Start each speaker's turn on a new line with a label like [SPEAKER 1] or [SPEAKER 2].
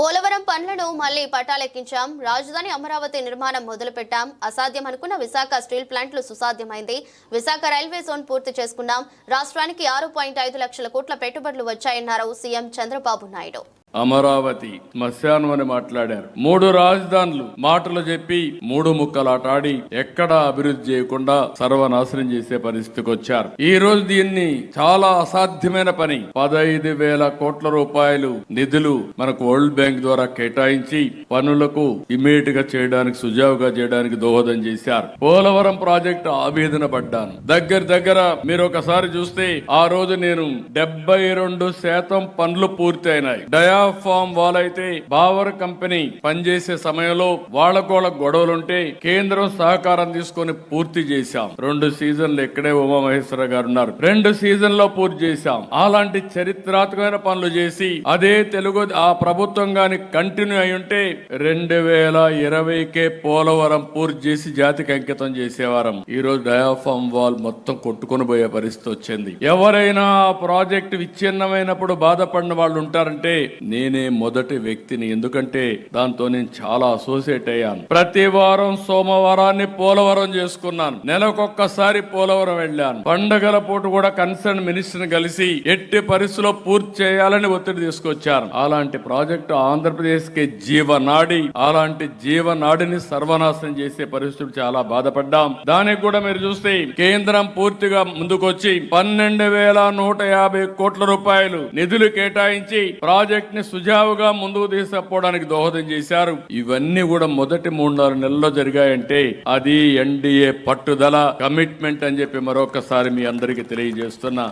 [SPEAKER 1] పోలవరం పనులను మళ్ళీ పటాలెక్కించాం. రాజధాని అమరావతి నిర్మాణం మొదలుపెట్టాం. అసాధ్యం అనుకున్న విశాఖ స్టీల్ ప్లాంట్లు సుసాధ్యమైంది. విశాఖ రైల్వే జోన్ పూర్తి చేసుకున్నాం. రాష్ట్రానికి ఆరు పాయింట్ ఐదు లక్షల కోట్ల పెట్టుబడులు వచ్చాయన్నారు సీఎం చంద్రబాబు నాయుడు.
[SPEAKER 2] అమరావతి శ్మశానం అని మాట్లాడారు. మూడు రాజధానులు మాటలు చెప్పి మూడు ముక్కలాటాడి ఎక్కడా అభివృద్ధి చేయకుండా సర్వనాశనం చేసే పరిస్థితికి వచ్చారు. ఈ రోజు దీన్ని చాలా అసాధ్యమైన పని. పదహైదు వేల కోట్ల రూపాయలు నిధులు మనకు వరల్డ్ బ్యాంక్ ద్వారా కేటాయించి పనులకు ఇమీడియట్గా చేయడానికి సుజావుగా చేయడానికి దోహదం చేశారు. పోలవరం ప్రాజెక్టు ఆవేదన పడ్డాను. దగ్గర దగ్గర మీరు ఒకసారి చూస్తే ఆ రోజు నేను డెబ్బై రెండు శాతం పనులు పూర్తయినాయి. డయా డయాఫామ్ వాల్ అయితే బావర్ కంపెనీ పనిచేసే సమయంలో వాళ్ళకు గొడవలుంటే కేంద్రం సహకారం తీసుకొని పూర్తి చేశాం. రెండు సీజన్లు ఇక్కడే ఉమామహేశ్వర గారు ఉన్నారు. రెండు సీజన్లో పూర్తి చేశాం. అలాంటి చరిత్రాత్మకమైన పనులు చేసి అదే తెలుగు ఆ ప్రభుత్వం గాని కంటిన్యూ అయి ఉంటే రెండు వేల ఇరవైకే పోలవరం పూర్తి చేసి జాతికి అంకితం చేసేవారం. ఈ రోజు డయాఫామ్ వాల్ మొత్తం కొట్టుకొని పోయే పరిస్థితి వచ్చింది. ఎవరైనా ఆ ప్రాజెక్ట్ విచ్ఛిన్నమైనప్పుడు బాధపడిన వాళ్ళు ఉంటారంటే నేనే మొదటి వ్యక్తిని. ఎందుకంటే దాంతో నేను చాలా అసోసియేట్ అయ్యాను. ప్రతి వారం సోమవారాన్ని పోలవరం చేసుకున్నాను. నెలకొక్కసారి పోలవరం వెళ్ళాను. పండగల పూట కూడా కన్సర్న్ మినిస్టర్ కలిసి ఎట్టి పరిస్థితిలో పూర్తి చేయాలని ఒత్తిడి తీసుకొచ్చారు అలాంటి ప్రాజెక్టు ఆంధ్రప్రదేశ్కి జీవనాడి అలాంటి జీవనాడిని సర్వనాశనం చేసే పరిస్థితులు చాలా బాధపడ్డాం. దానికి కూడా మీరు చూస్తే కేంద్రం పూర్తిగా ముందుకొచ్చి పన్నెండు వేల నూట యాభై కోట్ల రూపాయలు నిధులు కేటాయించి ప్రాజెక్ట్ని సుజావుగా ముందుకు తీసుకపోవడానికి దోహదం చేశారు. ఇవన్నీ కూడా మొదటి మూడున్నర నెలల్లో జరిగాయంటే అది ఎన్డీఏ పట్టుదల కమిట్మెంట్ అని చెప్పి మరొకసారి మీ అందరికీ తెలియజేస్తున్నా.